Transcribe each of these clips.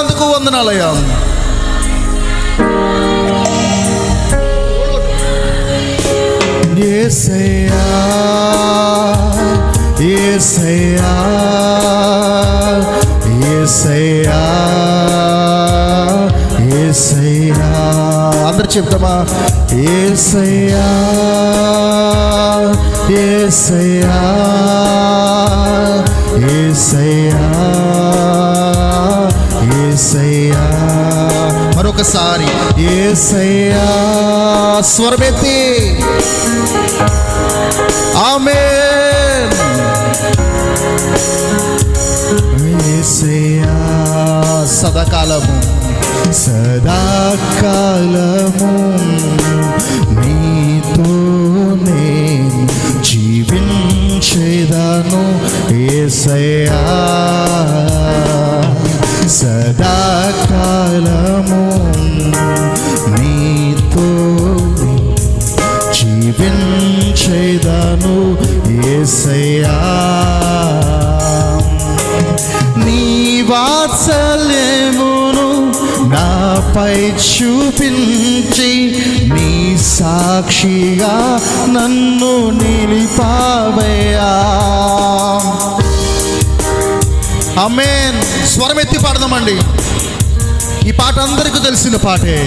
ఉన్నందుకు వందనాలయ్యా. ఏసయ్యా ఏసయ్యా ఏసయ్యా ఏసయ్యా. అందరు చెప్తామా? ఏసయ్యా ఏసయ్యా ఏసయ్యా ఏసయ్యా. మరొకసారి ఏసయ్యా స్వరమెత్తి. ఆమె ఏసయ్యా సదాకాలము. సదాకాలము. నీతోనే జీవించేదాను ఏసయ్యా. చూపించి నీ సాక్షిగా నన్ను నిలిపావయ్యా. అమేన్ స్వరం ఎత్తి పాడదామండి. ఈ పాట అందరికీ తెలిసిన పాటే.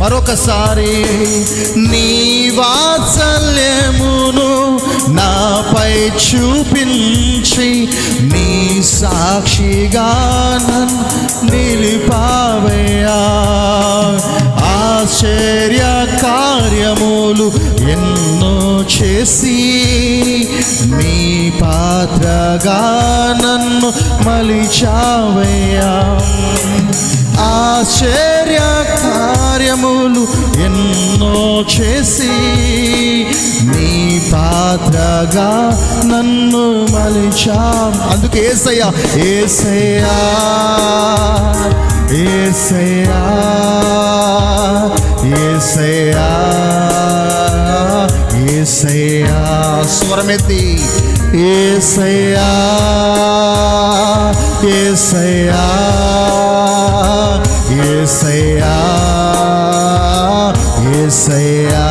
మరొకసారి నీ వాత్సల్యమును నాపై చూపించి నీ సాక్షిగా నన్ను నిలిపావయ్యా. ఆశ్చర్య కార్యములు ఎన్నో చేసి నీ పాత్రగా నన్ను మలిచావయ్యా. ఆశ్చర్య కార్యములు ఎన్నో చేసి నీ పాత్రగా నన్ను మలిచా అందుకే ఏసయ్యా ఏసయ్యా. ఏసయ్యా ఏసయ్యా ఏసయ్యా. స్వరమెత్తి. ఏసయ్యా ఏసయ్యా ఏసయ్యా ఏసయ్యా.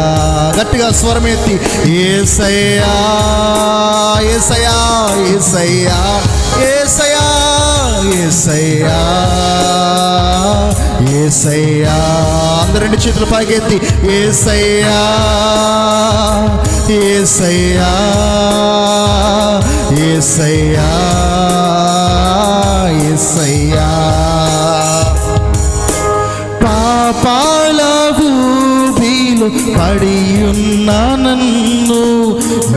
గట్టిగా స్వరమెత్తి. ఏసయ్యా ఏసయ్యా ఏసయ్యా ఏసయ్యా. ఏసయ్యా ఏసయ్యా. అందరు రెండు చేతులు పైకెత్తి ఏసయ్యా ఏసయ్యా ఏసయ్యా ఏసయ్యా. పాపాల భూమిలో పడి ఉన్న నన్ను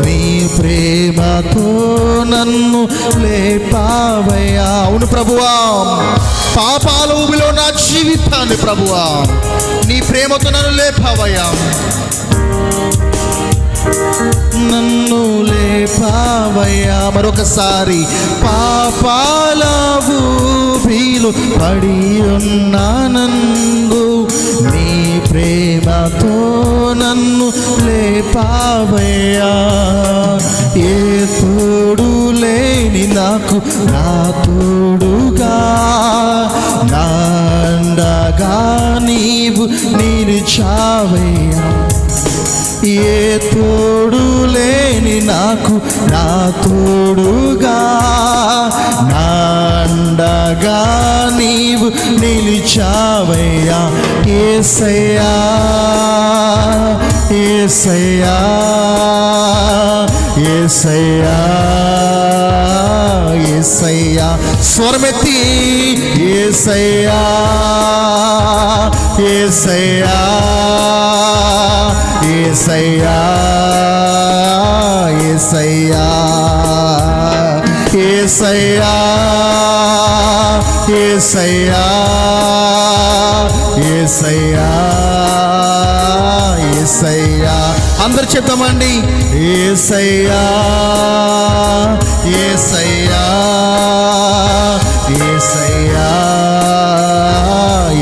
నీ ప్రేమతో నన్ను లేపావయ్యా అవును ప్రభువా. పాపాల ఊబిలో నా జీవితాన్ని ప్రభువా. నీ ప్రేమతో నన్ను లేపావయ్యా నన్ను లేపావయ్యా మరొకసారి పాపాల ఊబిలో పడి ఉన్నా నన్ను నీ ప్రేమతో నన్ను లేపావయ్యా ఏ తోడు లేని నాకు నా తోడుగా నాండగా నీవు నిలిచావయ్యా. ఏ తోడు లేని నాకు నా తోడుగా నాండగా నీవు నిలిచావయ్యా. ఏసయ్యా ఏసయ్యా ఏసయ్యా. ఏసయ్యా స్వరమెత్తి. ఏసయ్యా ఏసయ్యా ఏసయ్యా ఏసయ్యా ఏసయ్యా ఏసయ్యా ఏసయ్యా ఏసయ్యా. అందరు చెప్తామండి ఏసయ్యా ఏసయ్యా ఏసయ్యా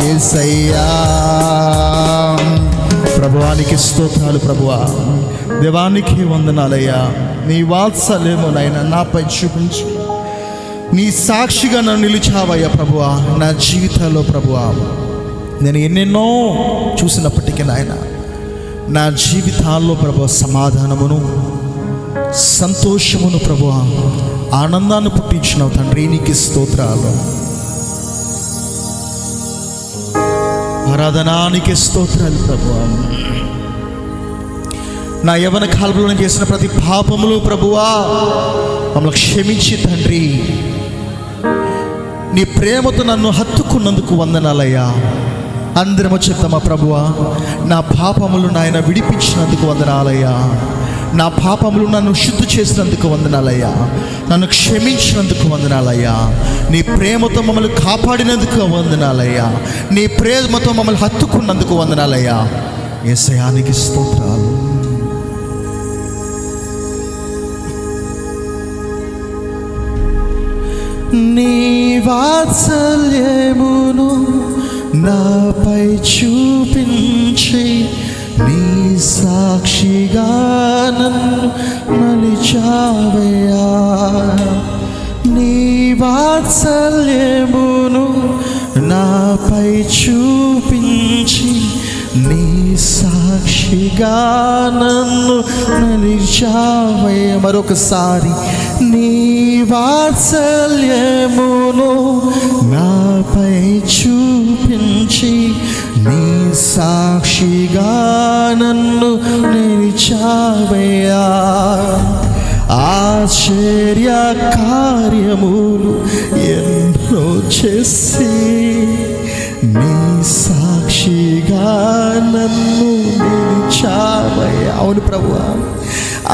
ఏసయ్యా. ప్రభువానికి స్తోత్రాలు ప్రభువా దేవానికి వందనాలయ్యా. నీ వాత్సల్యము నాయన నాపై చూపించు. నీ సాక్షిగా నన్ను నిలిచావయ్యా ప్రభువా నా జీవితంలో ప్రభువా నేను ఎన్నెన్నో చూసినప్పటికీ నాయనా నా జీవితాల్లో ప్రభు సమాధానమును సంతోషమును ప్రభు ఆనందాన్ని పుట్టించిన తండ్రి నీకు స్తోత్రాలు. ఆరాధనానికి స్తోత్రాలు ప్రభు. నా యవన కాలంలో చేసిన ప్రతి పాపములు ప్రభువా మమ్మల్ని క్షమించి తండ్రి. నీ ప్రేమతో నన్ను హత్తుకున్నందుకు వందనాలయ్యా. అందరము చెప్తామా ప్రభువా? నా పాపములు నాయన విడిపించినందుకు వందనాలయ్యా. నా పాపములు నన్ను శుద్ధి చేసినందుకు వందనాలయ్యా. నన్ను క్షమించినందుకు వందనాలయ్యా. నీ ప్రేమతో మమ్మల్ని కాపాడినందుకు వందనాలయ్యా. నీ ప్రేమతో మమ్మల్ని హత్తుకున్నందుకు వందనాలయ్యా. ఏసయానికి స్తోత్రాలు. నీ వాత్సల్యమును నా నాపై చూపించి నీ సాక్షిగా నన్ను నలిచావయ్యా నీ వాత్సల్యమును నాపై చూపించి నీ సాక్షిగా నన్ను నలిచావయ్య మరొకసారి నీ వాత్సల్యమును నాపై చూపించి నీ సాక్షిగా నన్ను నిలిచావయ్యా ఆశ్చర్య కార్యములు ఎన్నో చేసి నీ సాక్షిగా నన్ను నిలిచావయ్యా అవును ప్రభు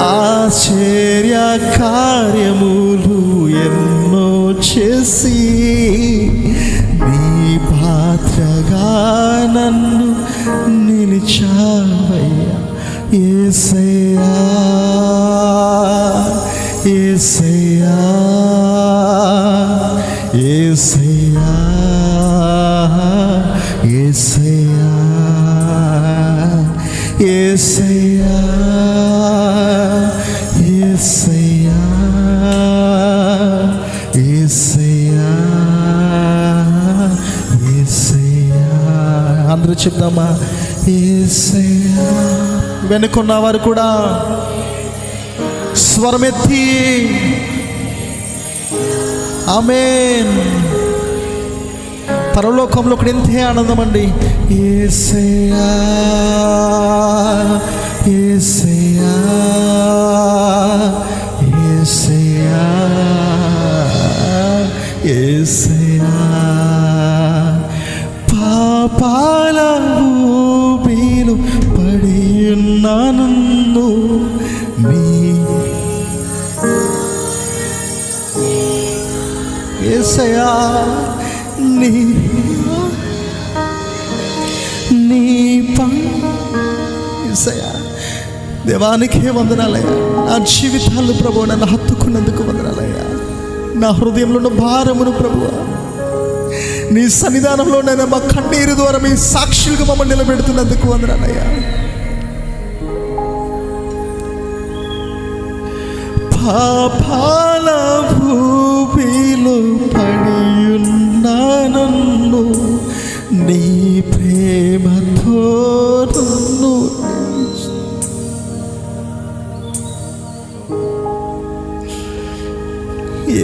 ఆశ్చర్య కార్యములు ఎన్నో చేసి నీ పాత్రగా నిలిచావయ్యా. ఏసయ్యా ఏసయ్యా ఏసయ్యా ఏసయ్యా ఏసయ్యా ఏసయ్యా ఏసయ్యా ఏసయ్యా. అందరూ చెప్దామా? వెనుకున్న వారు కూడా స్వరమెత్తి. ఆమె పరలోకంలో కూడా ఎంతే ఆనందం అండి. పాపాల ఉన్న నన్ను నీ ఏసయా నీ నీ పా ఏసయా దేవానికే వందనాలయ్యా. నా జీవితాలు ప్రభు నన్ను హత్తుకున్నందుకు వందనాలయ్యా. నా హృదయంలో ఉన్న భారమును ప్రభు నీ సన్నిధానంలో నేను మా కన్నీరు ద్వారా మీ సాక్షులుగా మమ్మల్ని నిలబెడుతున్నందుకు వందనాలయ్యా. పాపాల భూమిలో పడియున్న నన్ను నీ ప్రేమతో నన్ను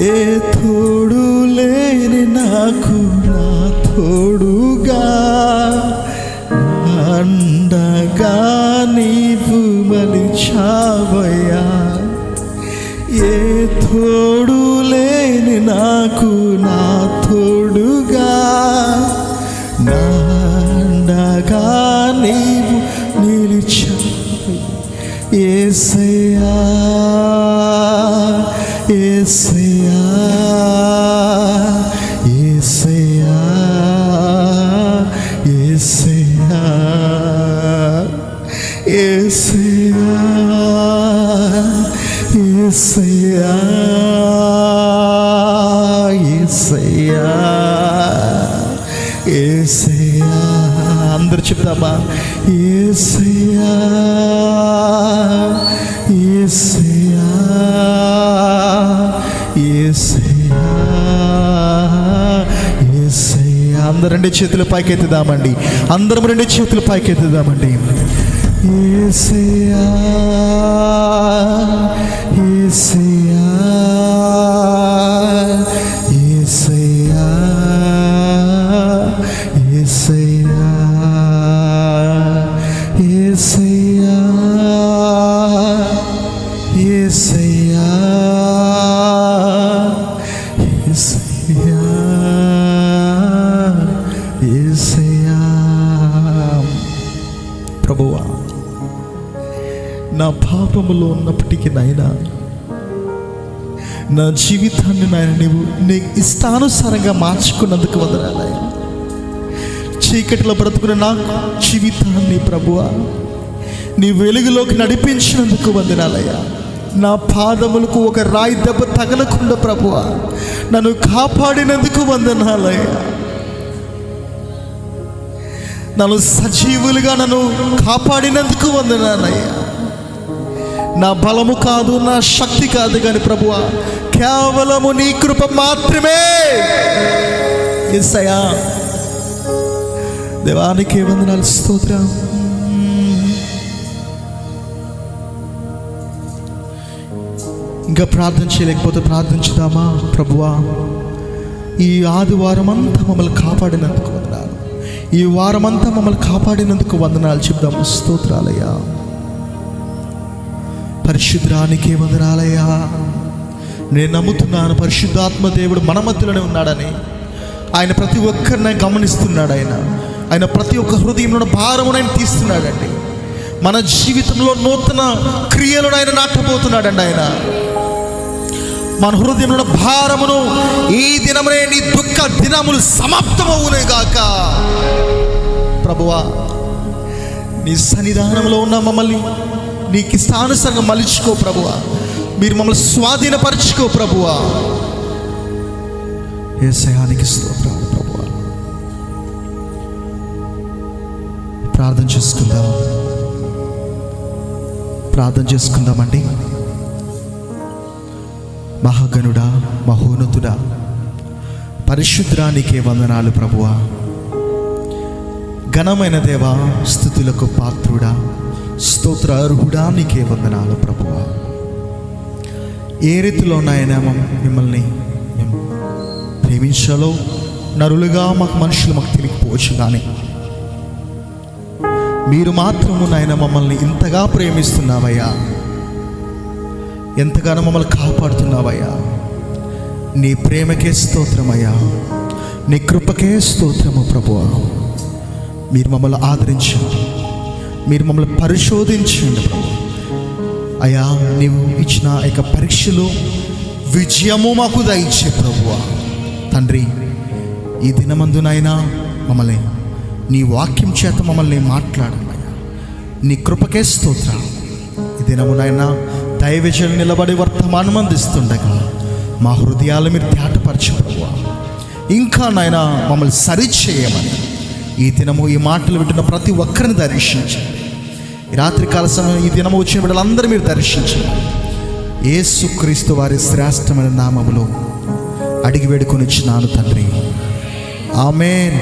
ఏ తోడు లేని నాకు నా తోడుగా అండగా నీవు మలిచావై తోడు లేని నాకు నా తోడుగా. నాండగా నీవు నిలిచావు. ఏసయ్యా ఏసయ్యా ఏసయ్యా. నామా ఏసయా అందరం రెండు చేతులు పైకెత్తుదామండి. అందరం రెండు చేతులు పైకెత్తుదామండి. ఏసయా ఏసయా నీకు నాయనా నా జీవితాన్ని నాయన నీవు నీ ఇష్టానుసారంగా మార్చుకున్నందుకు వదరాలయ చీకటిలో బ్రతుకున్న నా జీవితాన్ని ప్రభువా నీ వెలుగులోకి నడిపించినందుకు వందనాలయ్యా నా పాదములకు ఒక రాయి దెబ్బ తగలకుండా ప్రభువ నన్ను కాపాడినందుకు వందనాలయ్యా నన్ను సజీవులుగా నన్ను కాపాడినందుకు వందనాలయ్యా నా బలము కాదు నా శక్తి కాదు కానీ ప్రభువ కేవలము నీ కృప మాత్రమే. ఎస్సయా దేవానికి వందనాలు స్తోత్రం. ఇంకా ప్రార్థన చేయలేకపోతే ప్రార్థించుదామా ప్రభువా? ఈ ఆదివారం అంతా మమ్మల్ని కాపాడినందుకు వందనాలు. ఈ వారం అంతా మమ్మల్ని కాపాడినందుకు వందనాలు చెప్దాము స్తోత్రాలయ్యా. పరిశుద్ధానికి వదనాలయ్యా. నేను నమ్ముతున్నాను పరిశుద్ధాత్మ దేవుడు మన మధ్యలోనే ఉన్నాడని. ఆయన ప్రతి ఒక్కరిని గమనిస్తున్నాడు ఆయన. ఆయన ప్రతి ఒక్క హృదయంలో భారమును ఆయన తీస్తున్నాడండి. మన జీవితంలో నూతన క్రియలను ఆయన నాటబోతున్నాడండి ఆయన. మన హృదయంలో భారమును ఈ దినమునే నీ దుఃఖ దినములు సమాప్తమవునే గాక. ప్రభువా నీ సన్నిధానంలో ఉన్న మమ్మల్ని నీకు ఇష్టానుసారంగా మలుచుకో ప్రభువా. మీరు మమ్మల్ని స్వాధీనపరచుకో ప్రభువా. ఏ సయానికి స్తోత్రాలు ప్రభువా. ప్రార్థన చేసుకుందాం. ప్రార్థన చేసుకుందామండి. మహాగణుడా మహోన్నతుడా పరిశుద్ధానికే వందనాలు ప్రభువా. ఘనమైన దేవా స్థుతులకు పాత్రుడా. స్తోత్ర అర్హుడా నీకే వందనాలు ప్రభువ. ఏ రీతిలో నాయన మిమ్మల్ని మేము ప్రేమించాలో నరులుగా మాకు మనుషులు మాకు తెలియకపోవచ్చు కానీ మీరు మాత్రము నాయన మమ్మల్ని ఇంతగా ప్రేమిస్తున్నావయ్యా. ఎంతగానో మమ్మల్ని కాపాడుతున్నావయ్యా. నీ ప్రేమకే స్తోత్రమయ్యా. నీ కృపకే స్తోత్రము ప్రభువా. మీరు మమ్మల్ని ఆదరించండి. మీరు మమ్మల్ని పరిశోధించండి ప్రభు. అయ్యా నీవు ఇచ్చిన ఆ యొక్క పరీక్షలో విజయము మాకు దయచే ప్రభువా. తండ్రి ఈ దినమందునైనా మమ్మల్ని నీ వాక్యం చేత మమ్మల్ని మాట్లాడండి నీ కృపకే స్తోత్ర. ఈ దినమునైనా దైవజనులు నిలబడి వర్తమానం అందిస్తుండగా మా హృదయాలు మీరు తేటపరచు ప్రభువా. ఇంకా నాయన మమ్మల్ని సరిచేయమని ఈ దినము ఈ మాటలు వింటున్న ప్రతి ఒక్కరిని దర్శించండి ఈ రాత్రికాల సమయం ఈ దినము వచ్చిన బిడ్డలందరూ మీరు దర్శించండి ఏసుక్రీస్తు వారి శ్రేష్టమైన నామములో అడిగి వేడుకొని ఇచ్చినాను తండ్రి. ఆమెన్.